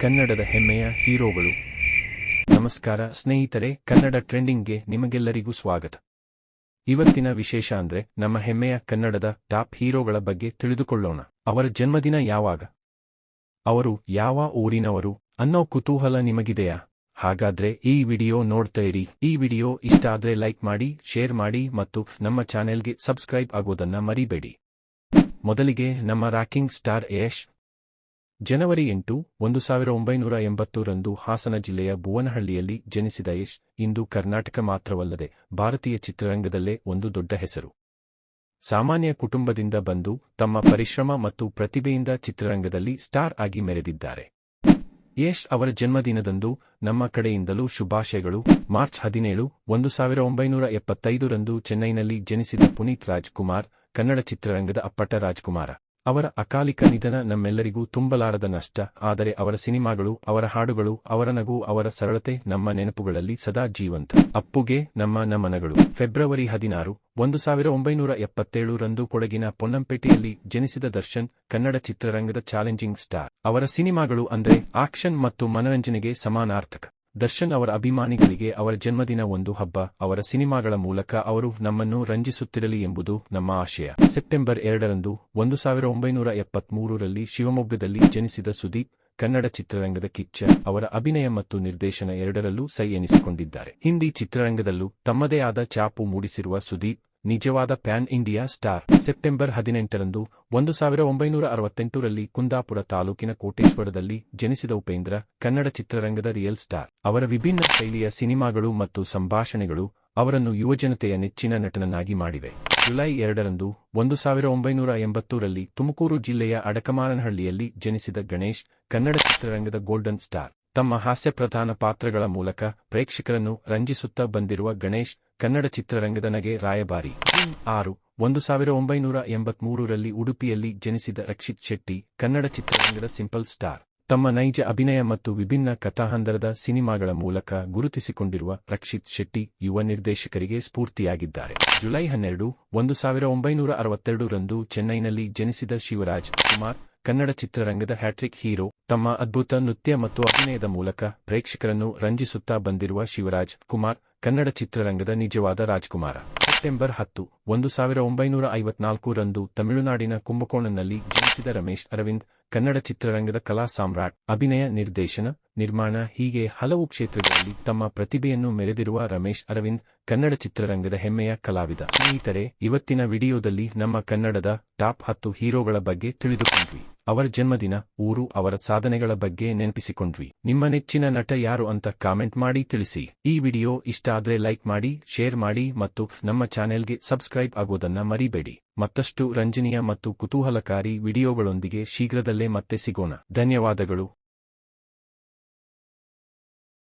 ಕನ್ನಡದ ಹೆಮ್ಮೆಯ ಹೀರೋಗಳು. ನಮಸ್ಕಾರ ಸ್ನೇಹಿತರೆ, ಕನ್ನಡ ಟ್ರೆಂಡಿಂಗ್ಗೆ ನಿಮಗೆಲ್ಲರಿಗೂ ಸ್ವಾಗತ. ಇವತ್ತಿನ ವಿಶೇಷ ಅಂದ್ರೆ ನಮ್ಮ ಹೆಮ್ಮೆಯ ಕನ್ನಡದ ಟಾಪ್ ಹೀರೋಗಳ ಬಗ್ಗೆ ತಿಳಿದುಕೊಳ್ಳೋಣ. ಅವರ ಜನ್ಮದಿನ ಯಾವಾಗ? ಅವರು ಯಾವ ಊರಿನವರು ಅನ್ನೋ ಕುತೂಹಲ ನಿಮಗಿದೆಯಾ? ಹಾಗಾದ್ರೆ ಈ ವಿಡಿಯೋ ನೋಡ್ತಾ ಇರಿ. ಈ ವಿಡಿಯೋ ಇಷ್ಟ ಆದ್ರೆ ಲೈಕ್ ಮಾಡಿ, ಶೇರ್ ಮಾಡಿ ಮತ್ತು ನಮ್ಮ ಚಾನೆಲ್ಗೆ ಸಬ್ಸ್ಕ್ರೈಬ್ ಆಗೋದನ್ನ ಮರಿಬೇಡಿ. ಮೊದಲಿಗೆ ನಮ್ಮ ರಾಕಿಂಗ್ ಸ್ಟಾರ್ ಯಶ್ ಜನವರಿ ಎಂಟು, ಒಂದು ಸಾವಿರ ಒಂಬೈನೂರ ಎಂಬತ್ತೂರಂದು ಹಾಸನ ಜಿಲ್ಲೆಯ ಭುವನಹಳ್ಳಿಯಲ್ಲಿ ಜನಿಸಿದ ಯಶ್ ಇಂದು ಕರ್ನಾಟಕ ಮಾತ್ರವಲ್ಲದೆ ಭಾರತೀಯ ಚಿತ್ರರಂಗದಲ್ಲೇ ಒಂದು ದೊಡ್ಡ ಹೆಸರು. ಸಾಮಾನ್ಯ ಕುಟುಂಬದಿಂದ ಬಂದು ತಮ್ಮ ಪರಿಶ್ರಮ ಮತ್ತು ಪ್ರತಿಭೆಯಿಂದ ಚಿತ್ರರಂಗದಲ್ಲಿ ಸ್ಟಾರ್ ಆಗಿ ಮೆರೆದಿದ್ದಾರೆ. ಯಶ್ ಅವರ ಜನ್ಮದಿನದಂದು ನಮ್ಮ ಕಡೆಯಿಂದಲೂ ಶುಭಾಶಯಗಳು. ಮಾರ್ಚ್ ಹದಿನೇಳು, ಒಂದು ಸಾವಿರ ಒಂಬೈನೂರ ಎಪ್ಪತ್ತೈದರಂದು ಚೆನ್ನೈನಲ್ಲಿ ಜನಿಸಿದ ಪುನೀತ್ ರಾಜ್ಕುಮಾರ್, ಕನ್ನಡ ಚಿತ್ರರಂಗದ ಅಪ್ಪಟ ರಾಜ್ಕುಮಾರ. ಅವರ ಅಕಾಲಿಕ ನಿಧನ ನಮ್ಮೆಲ್ಲರಿಗೂ ತುಂಬಲಾರದ ನಷ್ಟ, ಆದರೆ ಅವರ ಸಿನಿಮಾಗಳು, ಅವರ ಹಾಡುಗಳು, ಅವರ ನಗು, ಅವರ ಸರಳತೆ ನಮ್ಮ ನೆನಪುಗಳಲ್ಲಿ ಸದಾ ಜೀವಂತ. ಅಪ್ಪುಗೆ ನಮ್ಮ ನಮನಗಳು. ಫೆಬ್ರವರಿ ಹದಿನಾರು, ಒಂದು ಸಾವಿರ ಒಂಬೈನೂರ ಎಪ್ಪತ್ತೇಳು ರಂದು ಕೊಡಗಿನ ಪೊನ್ನಂಪೇಟೆಯಲ್ಲಿ ಜನಿಸಿದ ದರ್ಶನ್, ಕನ್ನಡ ಚಿತ್ರರಂಗದ ಚಾಲೆಂಜಿಂಗ್ ಸ್ಟಾರ್. ಅವರ ಸಿನಿಮಾಗಳು ಅಂದರೆ ಆಕ್ಷನ್ ಮತ್ತು ಮನರಂಜನೆಗೆ ಸಮಾನಾರ್ಥಕ. ದರ್ಶನ್ ಅವರ ಅಭಿಮಾನಿಗಳಿಗೆ ಅವರ ಜನ್ಮದಿನ ಒಂದು ಹಬ್ಬ, ಅವರ ಸಿನಿಮಾಗಳ ಮೂಲಕ ಅವರು ನಮ್ಮನ್ನು ರಂಜಿಸುತ್ತಿರಲಿ ಎಂಬುದು ನಮ್ಮ ಆಶಯ. ಸೆಪ್ಟೆಂಬರ್ ಎರಡರಂದು, ಒಂದು ಸಾವಿರ ಒಂಬೈನೂರ ಎಪ್ಪತ್ಮೂರರಲ್ಲಿ ಶಿವಮೊಗ್ಗದಲ್ಲಿ ಜನಿಸಿದ ಸುದೀಪ್, ಕನ್ನಡ ಚಿತ್ರರಂಗದ ಕಿಚ್ಚ, ಅವರ ಅಭಿನಯ ಮತ್ತು ನಿರ್ದೇಶನ ಎರಡರಲ್ಲೂ ಸೈ ಎನಿಸಿಕೊಂಡಿದ್ದಾರೆ. ಹಿಂದಿ ಚಿತ್ರರಂಗದಲ್ಲೂ ತಮ್ಮದೇ ಆದ ಚಾಪು ಮೂಡಿಸಿರುವ ಸುದೀಪ್ ನಿಜವಾದ ಪ್ಯಾನ್ ಇಂಡಿಯಾ ಸ್ಟಾರ್. ಸೆಪ್ಟೆಂಬರ್ ಹದಿನೆಂಟರಂದು ಒಂದು ಸಾವಿರ ಒಂಬೈನೂರ ಅರವತ್ತೆಂಟರಲ್ಲಿ ಕುಂದಾಪುರ ತಾಲೂಕಿನ ಕೋಟೇಶ್ವರದಲ್ಲಿ ಜನಿಸಿದ ಉಪೇಂದ್ರ, ಕನ್ನಡ ಚಿತ್ರರಂಗದ ರಿಯಲ್ ಸ್ಟಾರ್. ಅವರ ವಿಭಿನ್ನ ಶೈಲಿಯ ಸಿನಿಮಾಗಳು ಮತ್ತು ಸಂಭಾಷಣೆಗಳು ಅವರನ್ನು ಯುವಜನತೆಯ ನೆಚ್ಚಿನ ನಟನನ್ನಾಗಿ ಮಾಡಿವೆ. ಜುಲೈ ಎರಡರಂದು ಒಂದು ಸಾವಿರ ಒಂಬೈನೂರ ಎಂಬತ್ತೂರಲ್ಲಿ ತುಮಕೂರು ಜಿಲ್ಲೆಯ ಅಡಕಮಾರನಹಳ್ಳಿಯಲ್ಲಿ ಜನಿಸಿದ ಗಣೇಶ್, ಕನ್ನಡ ಚಿತ್ರರಂಗದ ಗೋಲ್ಡನ್ ಸ್ಟಾರ್. ತಮ್ಮ ಹಾಸ್ಯ ಪ್ರಧಾನ ಪಾತ್ರಗಳ ಮೂಲಕ ಪ್ರೇಕ್ಷಕರನ್ನು ರಂಜಿಸುತ್ತಾ ಬಂದಿರುವ ಗಣೇಶ್ ಕನ್ನಡ ಚಿತ್ರರಂಗದ ನಗೆ ರಾಯಭಾರಿ. ಆರು, ಒಂದು ಸಾವಿರ ಒಂಬೈನೂರ ಎಂಬತ್ಮೂರರಲ್ಲಿ ಉಡುಪಿಯಲ್ಲಿ ಜನಿಸಿದ ರಕ್ಷಿತ್ ಶೆಟ್ಟಿ, ಕನ್ನಡ ಚಿತ್ರರಂಗದ ಸಿಂಪಲ್ ಸ್ಟಾರ್. ತಮ್ಮ ನೈಜ ಅಭಿನಯ ಮತ್ತು ವಿಭಿನ್ನ ಕಥಾಹಂದರದ ಸಿನಿಮಾಗಳ ಮೂಲಕ ಗುರುತಿಸಿಕೊಂಡಿರುವ ರಕ್ಷಿತ್ ಶೆಟ್ಟಿ ಯುವ ನಿರ್ದೇಶಕರಿಗೆ ಸ್ಫೂರ್ತಿಯಾಗಿದ್ದಾರೆ. ಜುಲೈ ಹನ್ನೆರಡು, ಒಂದು ಸಾವಿರ ಒಂಬೈನೂರ ಅರವತ್ತೆರಡರಂದು ಚೆನ್ನೈನಲ್ಲಿ ಜನಿಸಿದ ಶಿವರಾಜ್ ಕುಮಾರ್ ಕನ್ನಡ ಚಿತ್ರರಂಗದ ಹ್ಯಾಟ್ರಿಕ್ ಹೀರೋ, ತಮ್ಮ ಅದ್ಭುತ ನೃತ್ಯ ಮತ್ತು ಅಭಿನಯದ ಮೂಲಕ ಪ್ರೇಕ್ಷಕರನ್ನು ರಂಜಿಸುತ್ತಾ ಬಂದಿರುವ ಶಿವರಾಜ್ ಕುಮಾರ್, ಕನ್ನಡ ಚಿತ್ರರಂಗದ ನಿಜವಾದ ರಾಜ್ಕುಮಾರ. ಸೆಪ್ಟೆಂಬರ್ ಹತ್ತು, ಒಂದು ಸಾವಿರ ಒಂಬೈನೂರ ಐವತ್ನಾಲ್ಕು ರಂದು ತಮಿಳುನಾಡಿನ ಕುಂಭಕೋಣನಲ್ಲಿ ಜನಿಸಿದ ರಮೇಶ್ ಅರವಿಂದ್, ಕನ್ನಡ ಚಿತ್ರರಂಗದ ಕಲಾ ಸಾಮ್ರಾಟ್, ಅಭಿನಯ ನಿರ್ದೇಶನ, ನಿರ್ಮಾಣ ಹೀಗೆ ಹಲವು ಕ್ಷೇತ್ರಗಳಲ್ಲಿ ತಮ್ಮ ಪ್ರತಿಭೆಯನ್ನು ಮೆರೆದಿರುವ ರಮೇಶ್ ಅರವಿಂದ್, ಕನ್ನಡ ಚಿತ್ರರಂಗದ ಹೆಮ್ಮೆಯ ಕಲಾವಿದ. ಸ್ನೇಹಿತರೆ, ಇವತ್ತಿನ ವಿಡಿಯೋದಲ್ಲಿ ನಮ್ಮ ಕನ್ನಡದ ಟಾಪ್ ಹತ್ತು ಹೀರೋಗಳ ಬಗ್ಗೆ ತಿಳಿದುಕೊಂಡ್ವಿ. ಅವರ ಜನ್ಮದಿನ, ಊರು, ಅವರ ಸಾಧನೆಗಳ ಬಗ್ಗೆ ನೆನಪಿಸಿಕೊಂಡ್ವಿ. ನಿಮ್ಮ ನೆಚ್ಚಿನ ನಟ ಯಾರು ಅಂತ ಕಾಮೆಂಟ್ ಮಾಡಿ ತಿಳಿಸಿ. ಈ ವಿಡಿಯೋ ಇಷ್ಟ ಆದ್ರೆ ಲೈಕ್ ಮಾಡಿ, ಶೇರ್ ಮಾಡಿ ಮತ್ತು ನಮ್ಮ ಚಾನೆಲ್ಗೆ ಸಬ್ಸ್ಕ್ರೈಬ್ ಆಗೋದನ್ನ ಮರಿಬೇಡಿ. ಮತ್ತಷ್ಟು ರಂಜನೀಯ ಮತ್ತು ಕುತೂಹಲಕಾರಿ ವಿಡಿಯೋಗಳೊಂದಿಗೆ ಶೀಘ್ರದಲ್ಲೇ ಮತ್ತೆ ಸಿಗೋಣ. ಧನ್ಯವಾದಗಳು.